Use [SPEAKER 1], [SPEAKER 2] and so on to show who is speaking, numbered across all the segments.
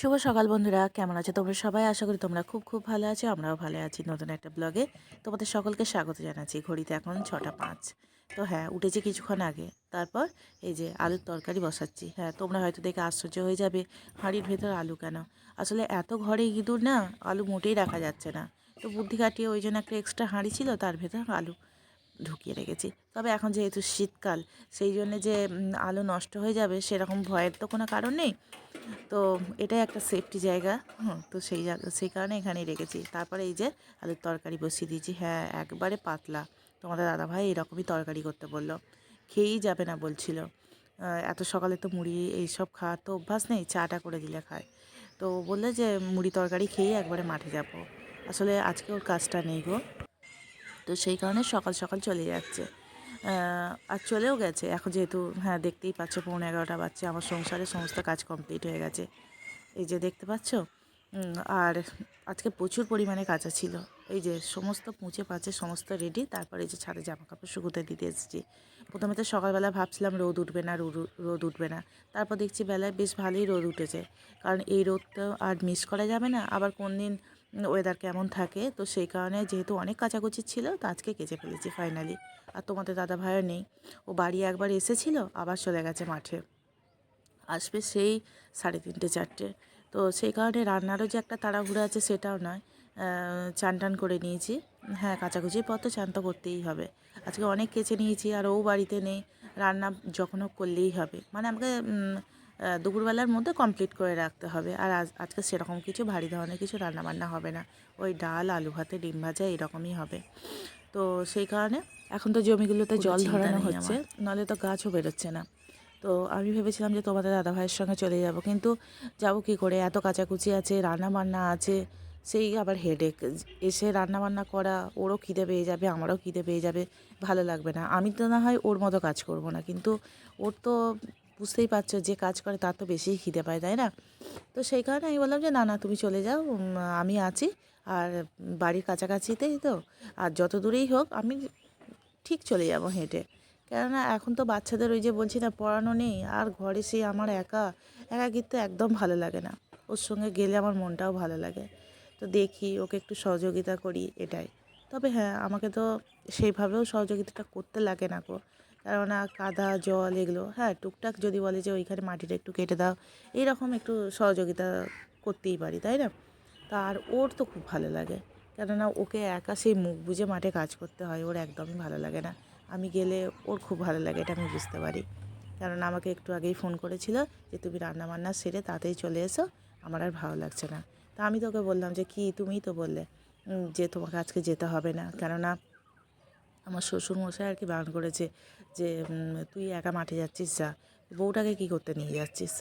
[SPEAKER 1] শুভ সকাল বন্ধুরা, কেমন আছো তোমরা সবাই? আশা করি তোমরা খুব খুব ভালো আছো, আমরাও ভালো আছি নতুন একটা ব্লগে। তোমাদের সকলকে স্বাগত জানাচ্ছি, ঘড়িতে এখন ছটা পাঁচ। তো হ্যাঁ উঠেছি কিছুক্ষণ আগে, তারপর এই যে আলুর তরকারি বসাচ্ছি। হ্যাঁ তোমরা হয়তো দেখে আশ্চর্য হয়ে যাবে, হাঁড়ির ভেতর আলু কেন? আসলে এত ঘরে ইঁদুর না, আলু মোটেই রাখা যাচ্ছে না। তো বুদ্ধি কাটিয়ে ওই জন্য একটা এক্সট্রা হাঁড়ি ছিল, তার ভেতর আলু। ঢুকিয়ে রেখেছি। তবে এখন যেহেতু শীতকাল, সেই জন্যে যে আলু নষ্ট হয়ে যাবে সেরকম ভয়ের তো কোনো কারণ নেই। তো এটাই একটা সেফটি জায়গা তো সেই জায়গা, সেই কারণে এখানেই রেখেছি। তারপরে এই যে আলুর তরকারি বসিয়ে দিয়েছি। হ্যাঁ একবারে পাতলা। তোমাদের দাদাভাই এরকমই তরকারি করতে বলল। খেয়েই যাবে না বলছিল। এত সকালে তো মুড়ি এইসব খাওয়ার তো অভ্যাস নেই, চাটা করে দিলে খায়। তো বললে যে, মুড়ি তরকারি খেয়েই একবারে মাঠে যাব। আসলে আজকে ওর কাজটা নেই গো। তো সেই কারণে সকাল সকাল চলে যাচ্ছে। আর চলেও গেছে। এখন যেহেতু হ্যাঁ দেখতেই পাচ্ছ, পৌনে এগারোটা বাচ্চা আমার সংসারে সমস্ত কাজ কমপ্লিট হয়ে গেছে। এই যে দেখতে পাচ্ছ? আর আজকে প্রচুর পরিমাণে কাঁচা ছিল। এই যে সমস্ত মুছে পাচে সমস্ত রেডি তারপরে এই যে ছাদে জামা কাপড় শুকোতে দিতে এসেছি। প্রথমে তো সকালবেলা ভাবছিলাম রোদ উঠবে না, রোদ উঠবে না। তারপর দেখছি বেলায় বেশ ভালোই রোদ উঠেছে। কারণ এই রোদটা আর মিস করা যাবে না। আবার কোন দিন ওয়েদার কেমন থাকে? তো সেই কারণে যেহেতু অনেক কাচাকুচি ছিল, তো আজকে কেচে ফেলেছি ফাইনালি আর তোমাদের দাদা ভাইও নেই। ও বাড়ি একবার এসেছিল, আবার চলে গেছে মাঠে। আসবে সেই সাড়ে তিনটে, চারটে। তো সেই কারণে রান্নারও যে একটা তাড়াহুড়ো আছে সেটাও নয়। চান টান করে নিয়েছি। হ্যাঁ কাচাকুচির পর তো চান তো করতেই হবে। আজকে অনেক কেচে নিয়েছি, আর ও বাড়িতে নেই। রান্না যখন হোক করলেই হবে। মানে আমাকে দুপুরবেলার মধ্যে কমপ্লিট করে রাখতে হবে। আর আজ আজকে সেরকম কিছু ভারী ধরনের কিছু রান্নাবান্না হবে না। ওই ডাল আলু ভাতে ডিম ভাজা এরকমই হবে। তো সেই কারণে এখন তো জমিগুলোতে জল ধরানো হচ্ছে নাহলে তো গাছও বেরোচ্ছে না। তো আমি ভেবেছিলাম যে তোমাদের দাদা ভাইয়ের সঙ্গে চলে যাব কিন্তু যাব কি করে? এত কাচাকুচি আছে রান্না বান্না আছে সেই আবার হেডেক এসে রান্না বান্না করা ওরও খিদে পেয়ে যাবে আমারও খিদে পেয়ে যাবে ভালো লাগবে না। আমি তো না হয় ওর মতো কাজ করব না কিন্তু ওর তো বুঝতেই পারছ যে কাজ করে তার তো বেশিই খিদে পায়, তাই না? তো সেই কারণে আমি বললাম যে, না না, তুমি চলে যাও আমি আছি আর বাড়ির কাছাকাছিতেই তো, আর যত দূরেই হোক আমি ঠিক চলে যাব হেঁটে। কেননা এখন তো বাচ্চাদের ওই যে বলছি না, পড়ানো নেই, আর ঘরে সেই আমার একা একা, একাকিত্ব একদম ভালো লাগে না। ওর সঙ্গে গেলে আমার মনটাও ভালো লাগে। তো দেখি, ওকে একটু সহযোগিতা করি, এটাই। তবে হ্যাঁ আমাকে তো সেইভাবেও সহযোগিতাটা করতে লাগে না গো। কেননা কাদা, জল এগুলো হ্যাঁ টুকটাক যদি বলে যে ওইখানে মাটিটা একটু কেটে দাও, এইরকম একটু সহযোগিতা করতেই পারি, তাই না? তা আর ওর তো খুব ভালো লাগে। কেননা ওকে একা সেই মুখ বুজে মাঠে কাজ করতে হয়, ওর একদমই ভালো লাগে না। আমি গেলে ওর খুব ভালো লাগে, এটা আমি বুঝতে পারি। কারণ আমাকে একটু আগেই ফোন করেছিল যে, তুমি রান্না বান্না সেরে তাতেই চলে এসো, আমার আর ভালো লাগছে না। তা আমি তোকে বললাম যে, কি, তুমিই তো বললে যে তোমাকে আজকে যেতে হবে না। কেননা আমার শ্বশুর মশাই আর কি বারণ করেছে যে তুই একা মাঠে যাচ্ছিস যা, বউটাকে কি করতে নিয়ে যাচ্ছিস?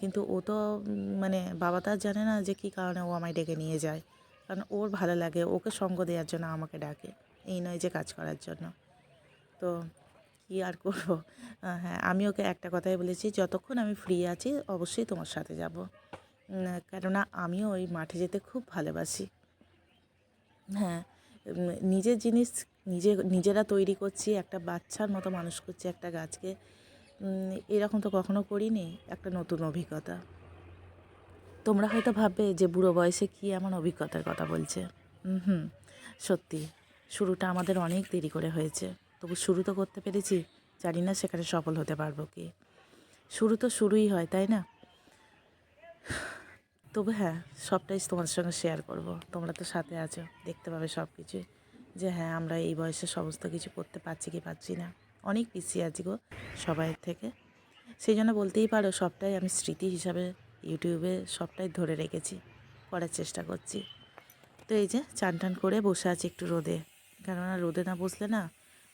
[SPEAKER 1] কিন্তু ও তো মানে বাবা তো আর জানে না যে কী কারণে ও আমায় ডেকে নিয়ে যায়। কারণ ওর ভালো লাগে, ওকে সঙ্গ দেওয়ার জন্য আমাকে ডাকে। এই নয় যে কাজ করার জন্য। তো কী আর করব? হ্যাঁ আমি ওকে একটা কথাই বলেছি, যতক্ষণ আমি ফ্রি আছি, অবশ্যই তোমার সাথে যাব। কেননা আমিও ওই মাঠে যেতে খুব ভালোবাসি। হ্যাঁ নিজের জিনিস নিজে, নিজেরা তৈরি করছি, একটা বাচ্চার মতো মানুষ করছি, একটা গাছকে। এরকম তো কখনো করিনি, একটা নতুন অভিজ্ঞতা। তোমরা হয়তো ভাববে যে বুড়ো বয়সে কী এমন অভিজ্ঞতার কথা বলছে। হুম, সত্যি। শুরুটা আমাদের অনেক দেরি করে হয়েছে। তবু শুরু তো করতে পেরেছি, জানি না সেখানে সফল হতে পারব কি। শুরু তো শুরুই হয়, তাই না? তবে হ্যাঁ সবটাই তোমাদের সঙ্গে শেয়ার করব। তোমরা তো সাথে আছো, দেখতে পাবে সব কিছুই যে হ্যাঁ আমরা এই বয়সে সমস্ত কিছু করতে পারছি কি পারছি না। অনেক পিছিয়ে আছি গো সবাইয়ের থেকে। সেই জন্য বলতেই পারো সবটাই আমি স্মৃতি হিসাবে ইউটিউবে সবটাই ধরে রেখেছি, করার চেষ্টা করছি। তো এই যে চান টান করে বসে আছি একটু রোদে। কেননা রোদে না বসলে না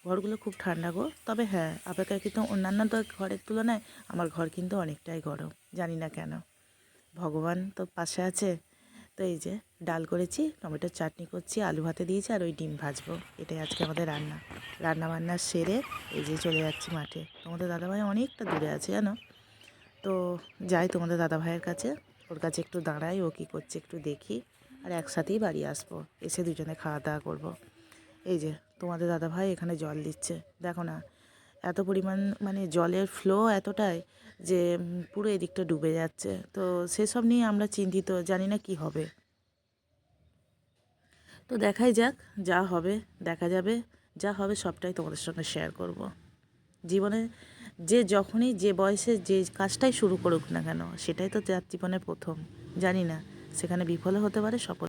[SPEAKER 1] ঘরগুলো খুব ঠান্ডা গো। তবে হ্যাঁ অপেক্ষায় কিন্তু অন্যান্য তো ঘরের তুলনায় আমার ঘর কিন্তু অনেকটাই গরম, জানি না কেন। ভগবান তো পাশে আছে। তো এই যে ডাল করেছি, টমেটোর চাটনি করছি, আলু ভাতে দিয়েছি আর ওই ডিম ভাজবো। এটাই আজকে আমাদের রান্না। রান্না বান্না সেরে এই যে চলে যাচ্ছি মাঠে। তোমাদের দাদাভাই অনেকটা দূরে আছে, জানো? তো যাই তোমাদের দাদাভাইয়ের কাছে। ওর কাছে একটু দাঁড়াই, ও কী করছে একটু দেখি। আর একসাথেই বাড়ি আসব। এসে দুজনে খাওয়া দাওয়া করব। এই যে তোমাদের দাদাভাই এখানে জল দিচ্ছে। দেখো না এত পরিমাণ মানে জলের ফ্লো এতটাই যে পুরো এদিকটা ডুবে যাচ্ছে। তো সেসব নিয়ে আমরা চিন্তিত, জানি না কি হবে। তো দেখাই যাক, যা হবে, দেখা যাবে। যা হবে সবটাই তোমাদের সঙ্গে শেয়ার করব। জীবনে যে যখনই যে বয়সে যে কাজটাই শুরু করুক না কেন, সেটাই তো যার জীবনের প্রথম। জানি না, সেখানে বিফলও হতে পারে সফল